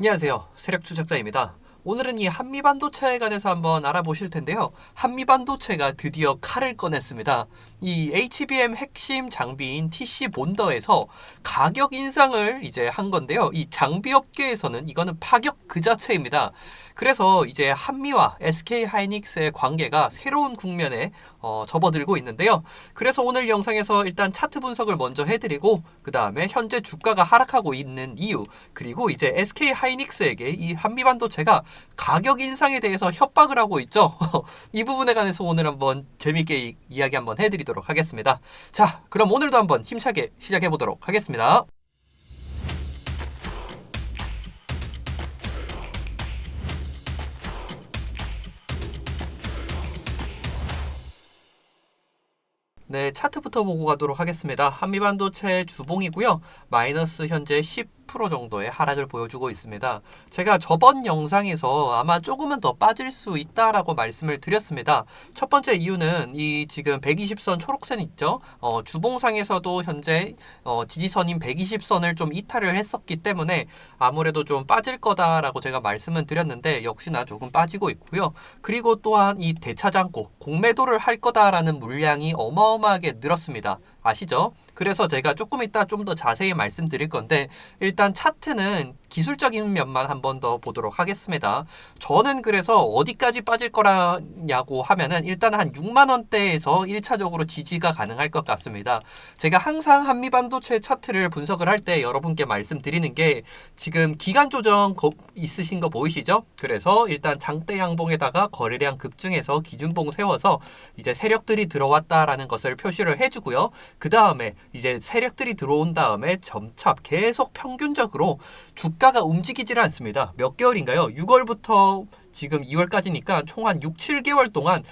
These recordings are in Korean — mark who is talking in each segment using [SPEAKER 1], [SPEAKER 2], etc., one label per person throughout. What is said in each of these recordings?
[SPEAKER 1] 안녕하세요. 세력 추적자입니다. 오늘은 이 한미 반도체에 관해서 한번 알아보실 텐데요. 한미 반도체가 드디어 칼을 꺼냈습니다. 이 HBM 핵심 장비인 TC 본더에서 가격 인상을 이제 한 건데요. 이 장비 업계에서는 이거는 파격 그 자체입니다. 그래서 이제 한미와 SK 하이닉스의 관계가 새로운 국면에 어, 접어들고 있는데요. 그래서 오늘 영상에서 일단 차트 분석을 먼저 해드리고 그 다음에 현재 주가가 하락하고 있는 이유 그리고 이제 SK 하이닉스에게 이 한미 반도체가 가격 인상에 대해서 협박을 하고 있죠. 이 부분에 관해서 오늘 한번 이, 이야기 한번 해드리도록 하겠습니다. 자, 그럼 오늘도 한번 힘차게 시작해 보도록 하겠습니다. 네, 차트부터 보고 가도록 하겠습니다. 한미반도체 주봉이고요. 마이너스 현재 10% 정도의 하락을 보여주고 있습니다. 제가 저번 영상에서 아마 조금은 더 빠질 수 있다라고 말씀을 드렸습니다. 첫 번째 이유는 이 지금 120선 초록선 있죠? 어, 주봉상에서도 현재 어, 지지선인 120선을 좀 이탈을 했었기 때문에 아무래도 좀 빠질 거다라고 제가 말씀은 드렸는데 역시나 조금 빠지고 있고요. 그리고 또한 이 대차장고 공매도를 할 거다라는 물량이 어마어마하게 늘었습니다. 아시죠? 그래서 제가 조금 이따 좀 더 자세히 말씀드릴 건데 일단 차트는 기술적인 면만 한 번 더 보도록 하겠습니다. 저는 그래서 어디까지 빠질 거라냐고 하면은 일단 한 6만 원대에서 1차적으로 지지가 가능할 것 같습니다. 제가 항상 한미 반도체 차트를 분석을 할 때 여러분께 말씀드리는 게 지금 기간 조정 거, 있으신 거 보이시죠? 그래서 일단 장대 양봉에다가 거래량 급증해서 기준봉 세워서 이제 세력들이 들어왔다라는 것을 표시를 해주고요. 그 다음에 이제 세력들이 들어온 다음에 점차 계속 평균적으로 주가가 움직이질 않습니다. 몇 개월인가요? 6월부터 지금 2월까지니까 총 한 6, 7개월 동안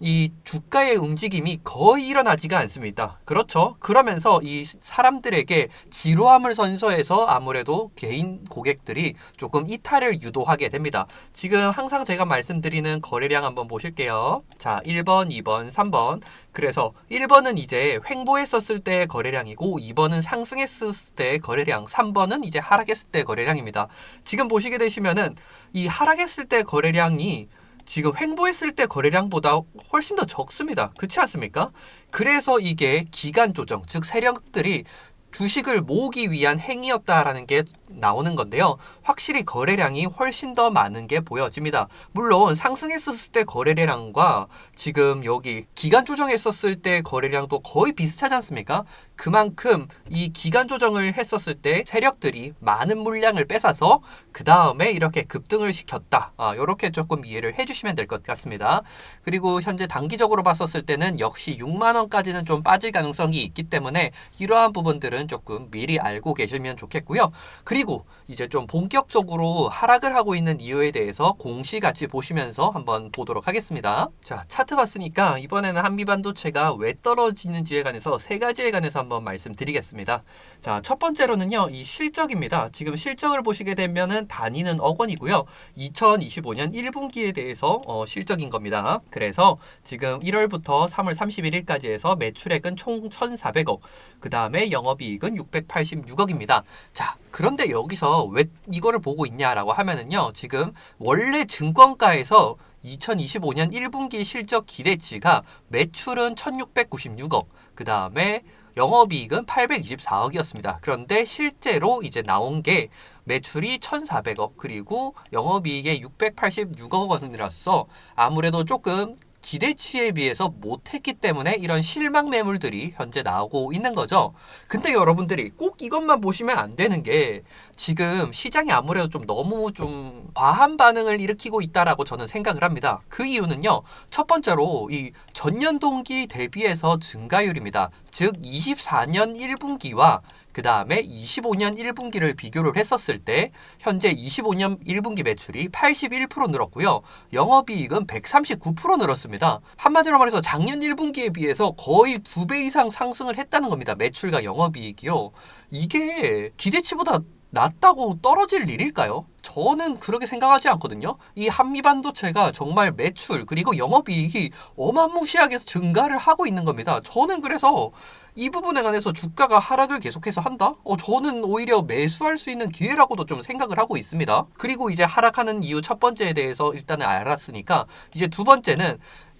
[SPEAKER 1] 이 주가의 움직임이 거의 일어나지가 않습니다. 그렇죠. 그러면서 이 사람들에게 지루함을 선서해서 아무래도 개인 고객들이 조금 이탈을 유도하게 됩니다. 지금 항상 제가 말씀드리는 거래량 한번 보실게요. 자, 1번, 2번, 3번. 그래서 1번은 이제 횡보했었을 때 거래량이고 2번은 상승했을 때 거래량, 3번은 이제 하락했을 때 거래량입니다. 지금 보시게 되시면은 이 하락했을 때 거래량이 지금 횡보했을 때 거래량보다 훨씬 더 적습니다. 그렇지 않습니까? 그래서 이게 기간 조정, 즉 세력들이 주식을 모으기 위한 행위였다라는 게 나오는 건데요. 확실히 거래량이 훨씬 더 많은 게 보여집니다. 물론 상승했었을 때 거래량과 지금 여기 기간 조정했었을 때 거래량도 거의 비슷하지 않습니까? 그만큼 이 기간 조정을 했었을 때 세력들이 많은 물량을 뺏어서 그 다음에 이렇게 급등을 시켰다. 아, 이렇게 조금 이해를 해주시면 될 것 같습니다. 그리고 현재 단기적으로 봤었을 때는 역시 6만 원까지는 좀 빠질 가능성이 있기 때문에 이러한 부분들은 조금 미리 알고 계시면 좋겠고요. 그리고 이제 좀 본격적으로 하락을 하고 있는 이유에 대해서 공시 같이 보시면서 한번 보도록 하겠습니다. 자, 차트 봤으니까 이번에는 한미 반도체가 왜 떨어지는지에 관해서 세 가지에 관해서 한번 말씀드리겠습니다. 자, 첫 번째로는요, 이 실적입니다. 지금 실적을 보시게 되면은 단위는 억 원이고요. 2025년 1분기에 대해서 어, 실적인 겁니다. 그래서 지금 1월부터 3월 31일까지 해서 매출액은 총 1,400억, 그 다음에 영업이 익은 686억입니다. 자, 그런데 여기서 왜 이거를 보고 있냐라고 하면은요, 지금 원래 증권가에서 2025년 1분기 실적 기대치가 매출은 1696억, 그 다음에 영업이익은 824억이었습니다. 그런데 실제로 이제 나온 게 매출이 1,400억 그리고 영업이익이 686억 원이라서 아무래도 조금 기대치에 비해서 못했기 때문에 이런 실망 매물들이 현재 나오고 있는 거죠. 근데 여러분들이 꼭 이것만 보시면 안 되는 게 지금 시장이 아무래도 좀 너무 좀 과한 반응을 일으키고 있다라고 저는 생각을 합니다. 그 이유는요. 첫 번째로 이 전년 동기 대비해서 증가율입니다. 즉 24년 1분기와 그 다음에 25년 1분기를 비교를 했었을 때 현재 25년 1분기 매출이 81% 늘었고요. 영업이익은 139% 늘었습니다. 한마디로 말해서 작년 1분기에 비해서 거의 두 배 이상 상승을 했다는 겁니다. 매출과 영업이익이요. 이게 기대치보다 낮다고 떨어질 일일까요? 저는 그렇게 생각하지 않거든요. 이 한미 반도체가 정말 매출 그리고 영업이익이 어마무시하게 증가를 하고 있는 겁니다. 저는 그래서 이 부분에 관해서 주가가 하락을 계속해서 한다? 어, 저는 오히려 매수할 수 있는 기회라고도 좀 생각을 하고 있습니다. 그리고 이제 하락하는 이유 첫 번째에 대해서 일단은 알았으니까 이제 두 번째는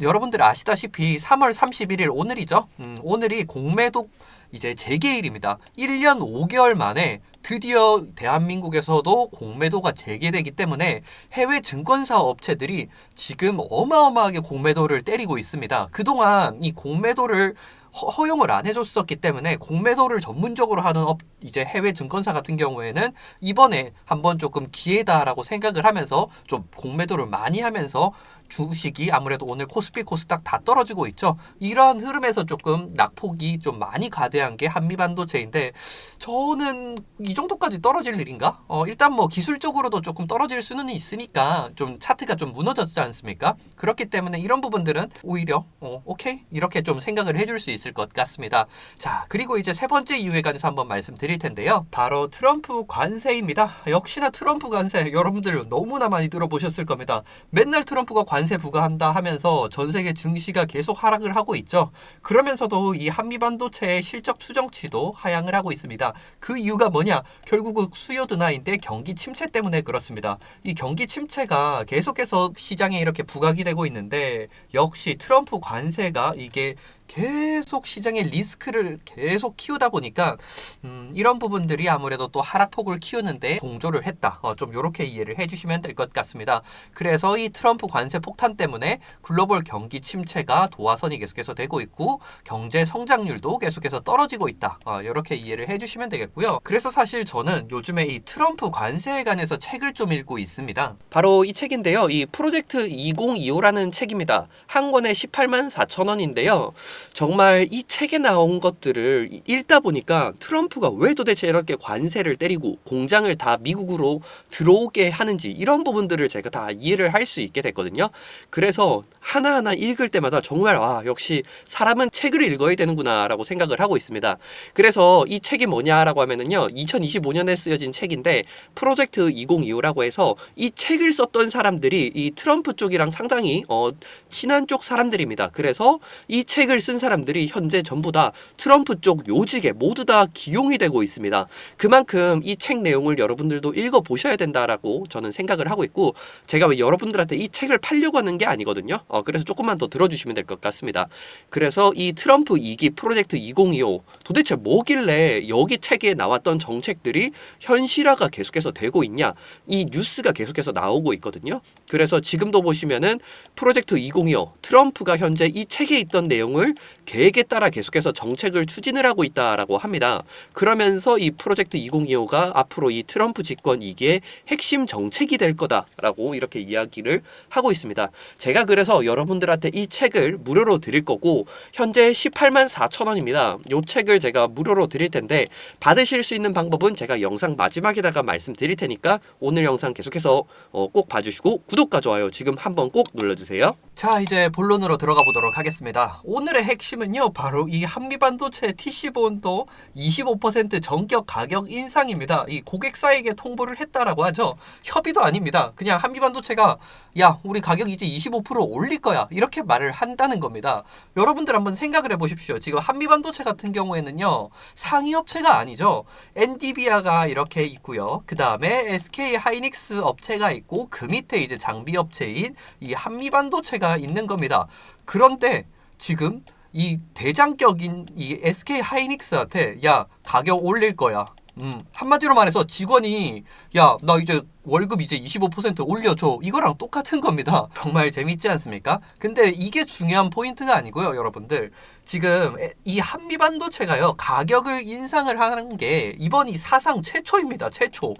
[SPEAKER 1] 여러분들 아시다시피 3월 31일 오늘이죠. 음, 오늘이 공매도 이제 재개일입니다. 1년 5개월 만에 드디어 대한민국에서도 공매도가 재개되기 때문에 해외 증권사 업체들이 지금 어마어마하게 공매도를 때리고 있습니다. 그동안 이 공매도를 허- 허용을 안 해줬었기 때문에 공매도를 전문적으로 하는 업, 이제 해외 증권사 같은 경우에는 이번에 한번 조금 기회다라고 생각을 하면서 좀 공매도를 많이 하면서 주식이 아무래도 오늘 코스피 코스닥 다 떨어지고 있죠. 이러한 흐름에서 조금 낙폭이 좀 많이 과대한 게 한미 반도체인데 저는 이 정도까지 떨어질 일인가? 어, 일단 뭐 기술적으로도 조금 떨어질 수는 있으니까 좀 차트가 좀 무너졌지 않습니까? 그렇기 때문에 이런 부분들은 오히려 어, 오케이 이렇게 좀 생각을 해줄 수 있을 것 같습니다. 자 그리고 이제 세 번째 이유에 관해서 한번 말씀드릴 텐데요. 바로 트럼프 관세입니다. 역시나 트럼프 관세 여러분들 너무나 많이 들어보셨을 겁니다. 맨날 트럼프가 관세 부과한다 하면서 전 세계 증시가 계속 하락을 하고 있죠. 그러면서도 이 한미 반도체의 실적 추정치도 하향을 하고 있습니다. 그 이유가 뭐냐? 결국은 수요 둔화인데 경기 침체 때문에 그렇습니다. 이 경기 침체가 계속해서 시장에 이렇게 부각이 되고 있는데 역시 트럼프 관세가 이게 계속 시장의 리스크를 계속 키우다 보니까 음, 이런 부분들이 아무래도 또 하락폭을 키우는데 동조를 했다. 어, 좀 이렇게 이해를 해주시면 될 것 같습니다. 그래서 이 트럼프 관세 폭탄 때문에 글로벌 경기 침체가 도화선이 계속해서 되고 있고 경제 성장률도 계속해서 떨어지고 있다. 어, 이렇게 이해를 해주시면 되겠고요. 그래서 사실 저는 요즘에 이 트럼프 관세에 관해서 책을 좀 읽고 있습니다.
[SPEAKER 2] 바로 이 책인데요. 이 프로젝트 2025라는 책입니다. 한 권에 18만 4천 원인데요. 정말 이 책에 나온 것들을 읽다 보니까 트럼프가 왜 도대체 이렇게 관세를 때리고 공장을 다 미국으로 들어오게 하는지 이런 부분들을 제가 다 이해를 할 수 있게 됐거든요. 그래서 하나하나 읽을 때마다 정말 아, 역시 사람은 책을 읽어야 되는구나라고 생각을 하고 있습니다. 그래서 이 책이 뭐냐라고 하면은요. 2025년에 쓰여진 책인데 프로젝트 2025라고 해서 이 책을 썼던 사람들이 이 트럼프 쪽이랑 상당히 어, 친한 쪽 사람들입니다. 그래서 이 책을 쓴 사람들이 현재 전부 다 트럼프 쪽 요직에 모두 다 기용이 되고 있습니다. 그만큼 이 책 내용을 여러분들도 읽어 보셔야 된다라고 저는 생각을 하고 있고 제가 왜 여러분들한테 이 책을 팔려고 하는 게 아니거든요. 어, 그래서 조금만 더 들어주시면 될 것 같습니다. 그래서 이 트럼프 2기 프로젝트 2025 도대체 뭐길래 여기 책에 나왔던 정책들이 현실화가 계속해서 되고 있냐 이 뉴스가 계속해서 나오고 있거든요. 그래서 지금도 보시면은 프로젝트 2025 트럼프가 현재 이 책에 있던 내용을 계획에 따라 계속해서 정책을 추진을 하고 있다라고 합니다. 그러면서 이 프로젝트 2025가 앞으로 이 트럼프 집권 2기의 핵심 정책이 될 거다라고 이렇게 이야기를 하고 있습니다. 제가 그래서 여러분들한테 이 책을 무료로 드릴 거고 현재 18만 4천 원입니다. 이 책을 제가 무료로 드릴 텐데 받으실 수 있는 방법은 제가 영상 마지막에다가 말씀드릴 테니까 오늘 영상 계속해서 어, 꼭 봐주시고 구독과 좋아요 지금 한번 꼭 눌러주세요.
[SPEAKER 1] 자, 이제 본론으로 들어가 보도록 하겠습니다. 오늘의 핵심은요, 바로 이 한미반도체 TC본도 25% 전격 가격 인상입니다. 이 고객사에게 통보를 했다라고 하죠. 협의도 아닙니다. 그냥 한미반도체가 야, 우리 가격 이제 25% 올릴 거야. 이렇게 말을 한다는 겁니다. 여러분들 한번 생각을 해보십시오. 지금 한미반도체 같은 경우에는요, 상위 업체가 아니죠. 엔디비아가 이렇게 있고요. 그 다음에 SK 하이닉스 업체가 있고, 그 밑에 이제 장비 업체인 이 한미반도체가 있는 겁니다. 그런데 지금 이 대장격인 이 SK 하이닉스한테 야 가격 올릴 거야. 음 한마디로 말해서 직원이 야 나 이제 월급 이제 25% 올려줘 이거랑 똑같은 겁니다. 정말 재밌지 않습니까? 근데 이게 중요한 포인트가 아니고요, 여러분들. 지금 에- 이 한미 반도체가요 가격을 인상을 하는 게 이번이 사상 최초입니다. 최초.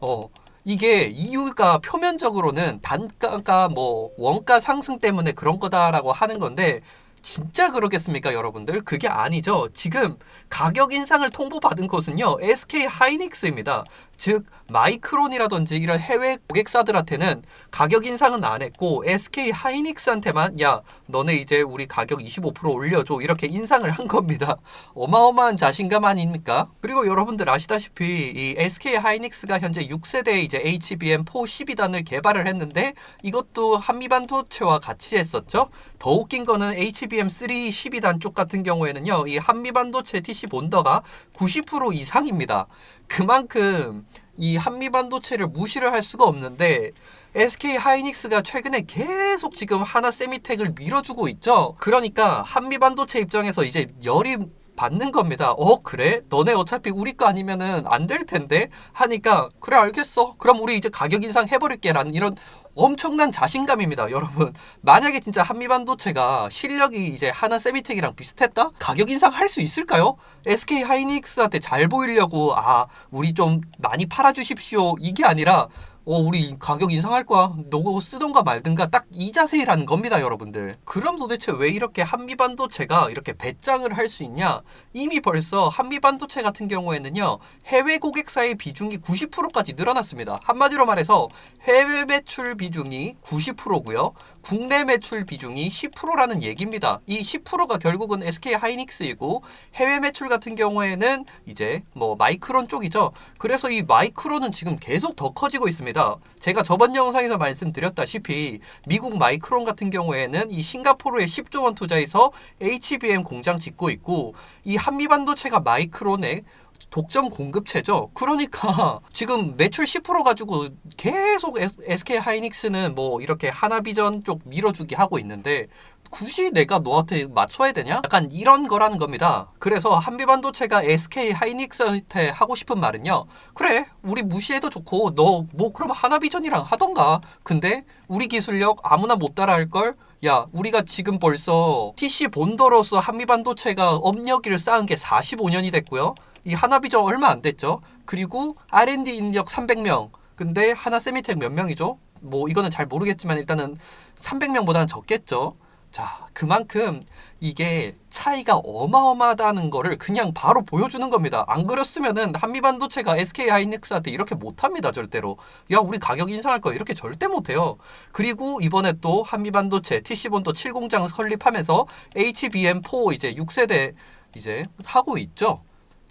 [SPEAKER 1] 어. 이게 이유가 표면적으로는 단가가 뭐 원가 상승 때문에 그런 거다라고 하는 건데 진짜 그러겠습니까, 여러분들? 그게 아니죠. 지금 가격 인상을 통보받은 곳은요, SK 하이닉스입니다. 즉, 마이크론이라든지 이런 해외 고객사들한테는 가격 인상은 안 했고, SK 하이닉스한테만, 야, 너네 이제 우리 가격 25% 올려줘. 이렇게 인상을 한 겁니다. 어마어마한 자신감 아닙니까? 그리고 여러분들 아시다시피, 이 SK 하이닉스가 현재 6세대 이제 HBM4 12단을 개발을 했는데, 이것도 한미반도체와 같이 했었죠. 더 웃긴 거는 HBM3 12단 쪽 같은 경우에는요, 이 한미 반도체 TC 본더가 90% 이상입니다. 그만큼 이 한미 반도체를 무시를 할 수가 없는데 SK 하이닉스가 최근에 계속 지금 하나 세미텍을 밀어주고 있죠. 그러니까 한미 반도체 입장에서 이제 열이 받는 겁니다. 어 그래? 너네 어차피 우리 거 아니면은 안 될 텐데 하니까 그래 알겠어. 그럼 우리 이제 가격 인상 해버릴게라는 이런 엄청난 자신감입니다, 여러분. 만약에 진짜 한미 반도체가 실력이 이제 하나 세미텍이랑 비슷했다? 가격 인상 할 수 있을까요? SK 하이닉스한테 잘 보이려고 아 우리 좀 많이 팔아주십시오 이게 아니라 어, 우리 가격 인상할 거야. 너가 쓰던가 말든가 딱 이 자세라는 겁니다, 여러분들. 그럼 도대체 왜 이렇게 한미 반도체가 이렇게 배짱을 할 수 있냐? 이미 벌써 한미 반도체 같은 경우에는요, 해외 고객사의 비중이 90%까지 늘어났습니다. 한마디로 말해서 해외 매출 비중이 90%고요. 국내 매출 비중이 10%라는 얘기입니다. 이 10%가 결국은 SK 하이닉스이고 해외 매출 같은 경우에는 이제 뭐 마이크론 쪽이죠. 그래서 이 마이크론은 지금 계속 더 커지고 있습니다. 제가 저번 영상에서 말씀드렸다시피 미국 마이크론 같은 경우에는 이 싱가포르에 10조 원 투자해서 HBM 공장 짓고 있고 이 한미 반도체가 마이크론의 독점 공급체죠. 그러니까 지금 매출 10% 가지고 계속 SK 하이닉스는 뭐 이렇게 하나비전 쪽 밀어주기 하고 있는데 굳이 내가 너한테 맞춰야 되냐? 약간 이런 거라는 겁니다. 그래서 한미반도체가 SK 하이닉스한테 하고 싶은 말은요. 그래, 우리 무시해도 좋고 너 뭐 그럼 하나비전이랑 하던가. 근데 우리 기술력 아무나 못 따라할 걸. 야, 우리가 지금 벌써 TC 본더로서 한미반도체가 업력을 쌓은 게 45년이 됐고요. 이 하나비전 얼마 안 됐죠. 그리고 R&D 인력 300명. 근데 하나 세미텍 몇 명이죠? 뭐 이거는 잘 모르겠지만 일단은 300명보다는 적겠죠. 자, 그만큼 이게 차이가 어마어마하다는 거를 그냥 바로 보여주는 겁니다. 안 그랬으면은 한미반도체가 SK 하이닉스한테 이렇게 못합니다, 절대로. 야, 우리 가격 인상할 거 이렇게 절대 못해요. 그리고 이번에 또 한미반도체 TC본도 7공장 설립하면서 HBM4 이제 6세대 이제 하고 있죠.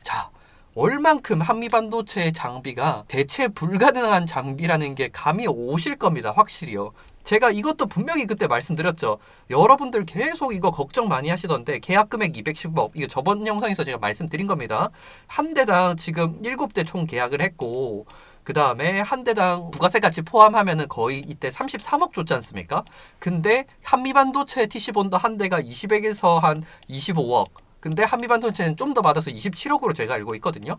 [SPEAKER 1] 자, 얼만큼 한미 반도체의 장비가 대체 불가능한 장비라는 게 감이 오실 겁니다. 확실히요. 제가 이것도 분명히 그때 말씀드렸죠. 여러분들 계속 이거 걱정 많이 하시던데 계약 금액 210억 이거 저번 영상에서 제가 말씀드린 겁니다. 한 대당 지금 7대 총 계약을 했고 그 다음에 한 대당 부가세까지 포함하면은 거의 이때 33억 줬지 않습니까? 근데 한미반도체 TC본도 한 대가 20억에서 한 25억 근데 한미반도체는 좀 더 받아서 27억으로 제가 알고 있거든요.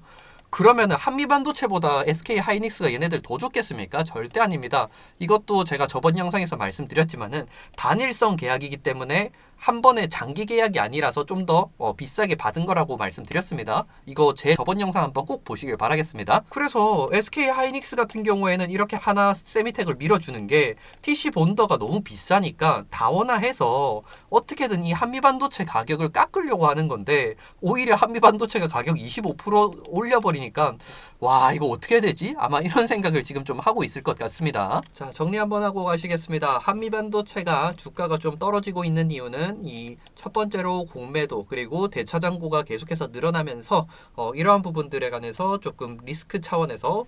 [SPEAKER 1] 그러면은 한미 반도체보다 SK 하이닉스가 얘네들 더 좋겠습니까? 절대 아닙니다. 이것도 제가 저번 영상에서 말씀드렸지만은 단일성 계약이기 때문에 한 번에 장기 계약이 아니라서 좀더 어, 비싸게 받은 거라고 말씀드렸습니다. 이거 제 저번 영상 한번 꼭 보시길 바라겠습니다. 그래서 SK 하이닉스 같은 경우에는 이렇게 하나 세미텍을 밀어주는 게 TC 본더가 너무 비싸니까 다원화해서 어떻게든 이 한미 반도체 가격을 깎으려고 하는 건데 오히려 한미 반도체가 가격 25% 올려버 리니까 와 이거 어떻게 되지? 아마 이런 생각을 지금 좀 하고 있을 것 같습니다. 자 정리 한번 하고 가시겠습니다. 한미 반도체가 주가가 좀 떨어지고 있는 이유는 이 첫 번째로 공매도 그리고 대차장고가 계속해서 늘어나면서 어, 이러한 부분들에 관해서 조금 리스크 차원에서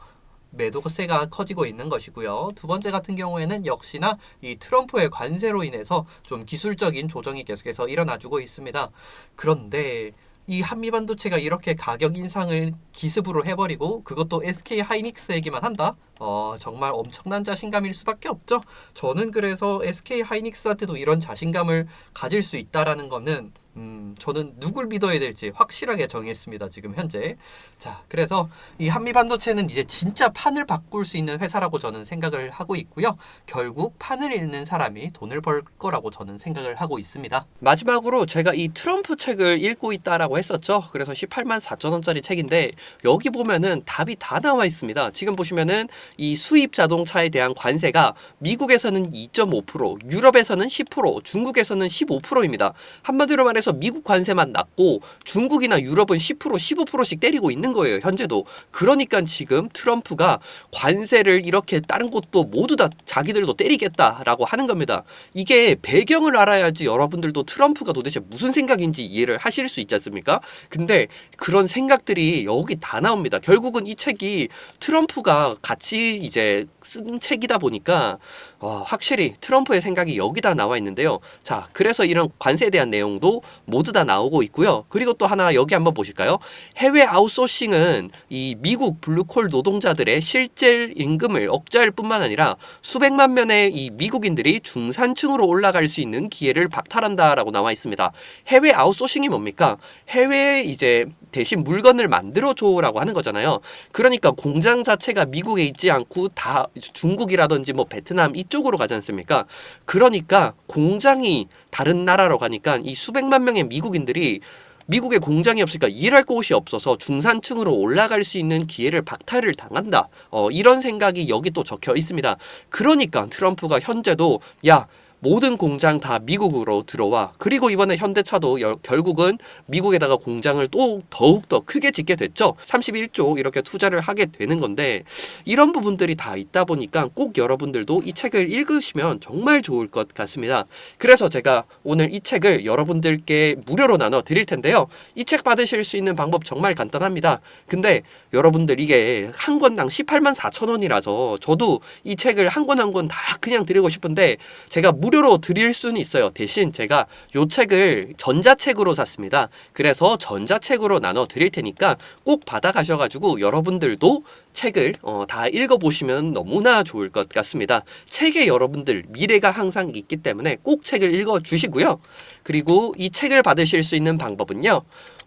[SPEAKER 1] 매도세가 커지고 있는 것이고요. 두 번째 같은 경우에는 역시나 이 트럼프의 관세로 인해서 좀 기술적인 조정이 계속해서 일어나주고 있습니다. 그런데 이 한미 반도체가 이렇게 가격 인상을 기습으로 해버리고 그것도 SK 하이닉스에게만 한다? 어, 정말 엄청난 자신감일 수밖에 없죠. 저는 그래서 SK 하이닉스한테도 이런 자신감을 가질 수 있다라는 거는 음, 저는 누굴 믿어야 될지 확실하게 정했습니다. 지금 현재. 자, 그래서 이 한미 반도체는 이제 진짜 판을 바꿀 수 있는 회사라고 저는 생각을 하고 있고요. 결국 판을 읽는 사람이 돈을 벌 거라고 저는 생각을 하고 있습니다.
[SPEAKER 2] 마지막으로 제가 이 트럼프 책을 읽고 있다라고 했었죠. 그래서 18만 4천 원짜리 책인데 여기 보면은 답이 다 나와 있습니다. 지금 보시면은 이 수입 자동차에 대한 관세가 미국에서는 2.5%, 유럽에서는 10%, 중국에서는 15%입니다. 한마디로 말해서 미국 관세만 낮고 중국이나 유럽은 10%, 15%씩 때리고 있는 거예요. 현재도. 그러니까 지금 트럼프가 관세를 이렇게 다른 곳도 모두 다 자기들도 때리겠다라고 하는 겁니다. 이게 배경을 알아야지 여러분들도 트럼프가 도대체 무슨 생각인지 이해를 하실 수 있지 않습니까? 근데 그런 생각들이 여기 다 나옵니다. 결국은 이 책이 트럼프가 같이 이제 쓴 책이다 보니까 어, 확실히 트럼프의 생각이 여기다 나와 있는데요. 자, 그래서 이런 관세에 대한 내용도 모두 다 나오고 있고요. 그리고 또 하나 여기 한번 보실까요? 해외 아웃소싱은 이 미국 블루콜 노동자들의 실질 임금을 억제할 뿐만 아니라 수백만 명의 이 미국인들이 중산층으로 올라갈 수 있는 기회를 박탈한다라고 나와 있습니다. 해외 아웃소싱이 뭡니까? 해외에 이제 대신 물건을 만들어 줘라고 하는 거잖아요. 그러니까 공장 자체가 미국에 있지 않고 다 중국이라든지 뭐 베트남 이쪽으로 가지 않습니까? 그러니까 공장이 다른 나라로 가니까 이 수백만 명의 미국인들이 미국에 공장이 없으니까 일할 곳이 없어서 중산층으로 올라갈 수 있는 기회를 박탈을 당한다. 어, 이런 생각이 여기 또 적혀 있습니다. 그러니까 트럼프가 현재도 야 모든 공장 다 미국으로 들어와. 그리고 이번에 현대차도 여- 결국은 미국에다가 공장을 또 더욱 더 크게 짓게 됐죠. 31조 이렇게 투자를 하게 되는 건데 이런 부분들이 다 있다 보니까 꼭 여러분들도 이 책을 읽으시면 정말 좋을 것 같습니다. 그래서 제가 오늘 이 책을 여러분들께 무료로 나눠 드릴 텐데요. 이 책 받으실 수 있는 방법 정말 간단합니다. 근데 여러분들 이게 한 권당 18만 4천 원이라서 저도 이 책을 한 권 한 권 다 그냥 드리고 싶은데 제가 무료로 드릴 수는 있어요. 대신 제가 요 책을 전자책으로 샀습니다. 그래서 전자책으로 나눠 드릴 테니까 꼭 받아 가셔가지고 여러분들도 책을 어, 다 읽어보시면 너무나 좋을 것 같습니다. 책에 여러분들 미래가 항상 있기 때문에 꼭 책을 읽어 주시고요. 그리고 이 책을 받으실 수 있는 방법은요.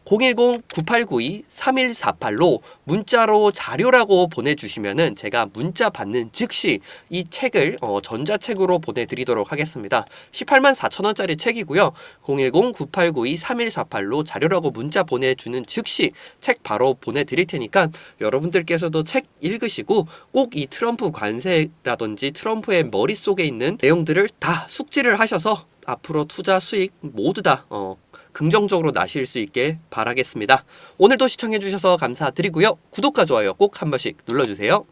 [SPEAKER 2] 010-9892-3148로 문자로 자료라고 보내주시면은 제가 문자 받는 즉시 이 책을 어, 전자책으로 보내드리도록 하겠습니다. 18만 4천 원짜리 책이고요. 010-9892-3148로 자료라고 문자 보내주는 즉시 책 바로 보내드릴 테니까 여러분들께서도 책 읽으시고 꼭 이 트럼프 관세라든지 트럼프의 머릿속에 있는 내용들을 다 숙지를 하셔서 앞으로 투자 수익 모두 다 어, 긍정적으로 나실 수 있게 바라겠습니다. 오늘도 시청해주셔서 감사드리고요. 구독과 좋아요 꼭 한 번씩 눌러주세요.